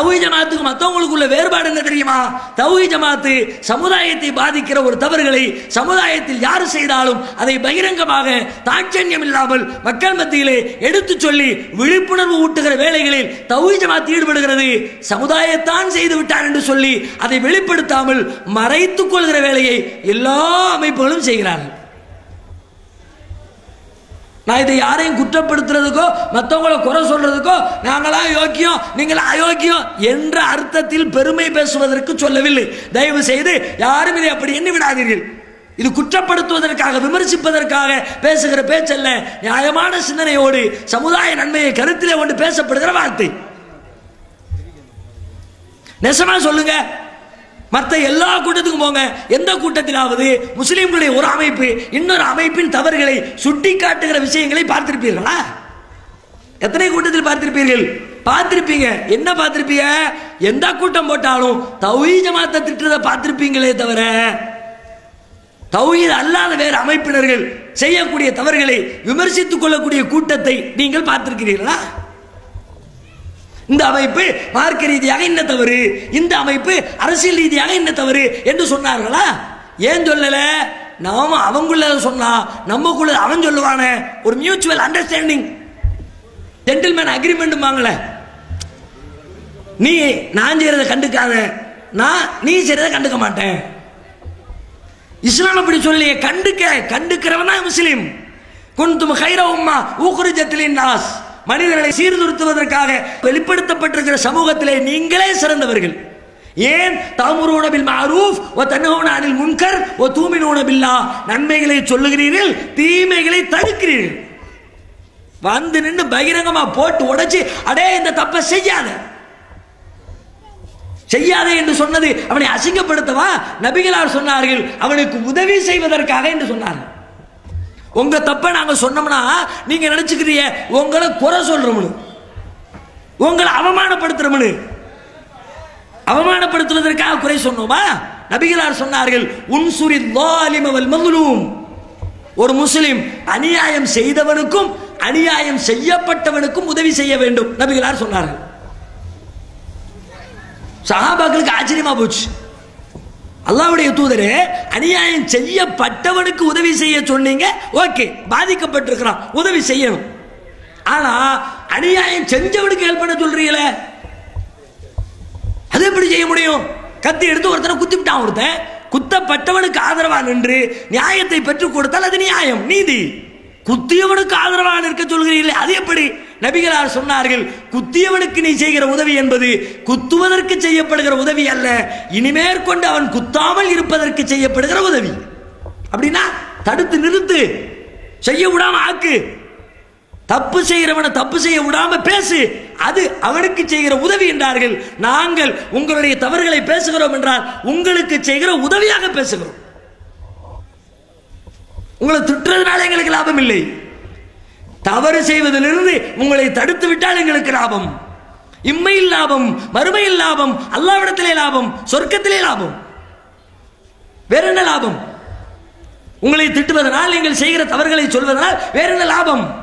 தௌஹி ஜமாத்துக்கு மற்றவங்களுக்குள்ள வேறுபாடு என்ன தெரியுமா? தௌஹி ஜமாத்து சமுதாயத்தை பாதிக்கிற ஒரு தவறுகளை சமுதாயத்தில் யார் செய்தாலும் அதை பகிரங்கமாக தாட்சண்யம் இல்லாமல் மக்கள் மத்தியிலே எடுத்து சொல்லி விழிப்புணர்வு ஊட்டுகிற வேலைகளில் தௌஹி ஜமாத் ஈடுபடுகிறது. சமுதாயத்தான் செய்து விட்டார் என்று சொல்லி அதை வெளிப்படுத்தாமல் மறைத்துக் கொள்கிற வேலையை எல்லா அமைப்புகளும் செய்கிறார்கள். நான் இதை யாரையும் குற்றப்படுத்துறதுக்கோ மற்றவங்கள குறை சொல்றதுக்கோ நாங்களா யோக்கியம் நீங்களா அயோக்கியம் என்ற அர்த்தத்தில் பெருமை பேசுவதற்கு சொல்லவில்லை. தயவு செய்து யாரும் இதை அப்படி எண்ணி விடாதீர்கள். இது குற்றப்படுத்துவதற்காக விமர்சிப்பதற்காக பேசுகிற பேச்சல்ல. நியாயமான சிந்தனையோடு சமுதாய நன்மையை கருத்திலே கொண்டு பேசப்படுகிற வார்த்தை. நெசமா சொல்லுங்க. மற்ற எல்லா கூட்டத்துக்கும் போங்க. எந்த கூட்டத்திலாவது முஸ்லீம்களுடைய ஒரு அமைப்பு இன்னொரு அமைப்பின் தவறுகளை சுட்டி காட்டுகிற விஷயங்களை பார்த்திருப்பீர்களா? எத்தனை கூட்டத்தில் பார்த்திருப்பீர்கள்? பார்த்திருப்பீங்க. என்ன பார்த்திருப்பீங்க? எந்த கூட்டம் போட்டாலும் தௌஹி ஜமாத்தை திட்டுறதை பார்த்திருப்பீங்களே தவிர தௌஹீத் அல்லாத வேறு அமைப்பினர்கள் செய்யக்கூடிய தவறுகளை விமர்சித்துக் கொள்ளக்கூடிய கூட்டத்தை நீங்கள் பார்த்திருக்கிறீர்களா? இந்த அமைப்பு மார்க்க ரீதியாக என்ன தவறு? இந்த அமைப்பு அரசியல் ரீதியாக என்ன தவறு என்று சொன்னார்களா? ஏன் சொல்லல? நாம அவங்குள்ள சொன்னா நம்மக்குள்ள அவன் சொல்லுவானே. ஒரு மியூச்சுவல் அண்டர்ஸ்டாண்டிங் ஜென்டில்மேன் அக்ரிமெண்ட் வாங்கல. நீ நான் செய்யறதை கண்டுக்காத. நான் நீ செய்யறதை கண்டுக்க மாட்டேன். இஸ்லாம் அப்படி சொல்லி கண்டுக்க கண்டுக்கிறவன் தான் முஸ்லீம். குந்தும் ஹைர உம்மா ஊக்குரிஜத்திலின் நாஸ் மனிதர்களை சீர்திருத்துவதற்காக வெளிப்படுத்தப்பட்டிருக்கிற சமூகத்திலே நீங்களே சிறந்தவர்கள். ஏன்? தாமுருன பில் மாரூஃப் ஓ தன்னோன அனில் முன்கர் ஓ தூமினூன பில்லா. நன்மைகளை சொல்லுகிறீர்கள் தீமைகளை தடுக்கிறீர்கள். வந்து நின்று பகிரங்கமா போட்டு உடைச்சு அடே இந்த தப்பை செய்யாத. செய்யாதே என்று சொன்னது அவனை அசிங்கப்படுத்தவா? நபிகளார் சொன்னார்கள் அவனுக்கு உதவி செய்வதற்காக என்று சொன்னார்கள். உங்க தப்ப நாங்க சொன்னோம்னா நீங்க நினைச்சுக்கிறீங்க உங்களை குறை சொல்றோம்னு. உங்களை அவமானப்படுத்துறோம்னு. அவமானப்படுத்துவதற்காக குறை சொன்னோமா? நபிகளார் சொன்னார்கள் உன்சுரி லாலிமவல் மதுலூம் ஒரு முஸ்லிம் அநியாயம் செய்தவனுக்கும் அநியாயம் செய்யப்பட்டவனுக்கும் உதவி செய்ய வேண்டும் நபிகளார் சொன்னார்கள். சஹாபாக்களுக்கு ஆச்சரியமா போச்சு. அல்லாவுடைய தூதரு அநியாயம் செய்யப்பட்டவனுக்கு உதவி செய்ய சொன்னீங்க. ஓகே பாதிக்கப்பட்டிருக்கிறான். உதவி செய்யணும். ஆனா அநியாயம் செஞ்சவனுக்கு ஹெல்ப் பண்ண சொல்றீங்களே? அது எப்படி செய்ய முடியும்? கத்தி எடுத்து ஒருத்தனை குத்தி விட்டான் ஒருத்தன். குத்தப்பட்டவனுக்கு ஆதரவா நின்று நியாயத்தை பெற்றுக் கொடுத்தால் அது நியாயம் நீதி. குத்தியவனுக்கு ஆதரவாக நிற்க சொல்கிறீர்களே அது எப்படி? நபிகளார் சொன்னார்கள் குத்தியவனுக்கு நீ செய்கிற உதவி என்பது குத்துவதற்கு செய்யப்படுகிற உதவி அல்ல இனிமேற்கொண்டு அவன் குத்தாமல் இருப்பதற்கு செய்யப்படுகிற உதவி. அப்படின்னா தடுத்து நிறுத்து செய்ய விடாம ஆக்கு. தப்பு செய்கிறவனை தப்பு செய்ய விடாம பேசு அது அவனுக்கு செய்கிற உதவி என்றார்கள். நாங்கள் உங்களுடைய தவறுகளை பேசுகிறோம் என்றால் உங்களுக்கு செய்கிற உதவியாக பேசுகிறோம். உங்களை திட்டுறதுனால எங்களுக்கு லாபம் இல்லை. தவறு செய்வதிலிருந்து உங்களை தடுத்து விட்டால் எங்களுக்கு லாபம். இம்மையில் லாபம் மறுமையில் லாபம் அல்லாவிடத்திலே லாபம் சொர்க்கத்திலே லாபம். வேற என்ன லாபம்? உங்களை திட்டுவதனால் நீங்கள் செய்கிற தவறுகளை சொல்வதனால் வேற என்ன லாபம்?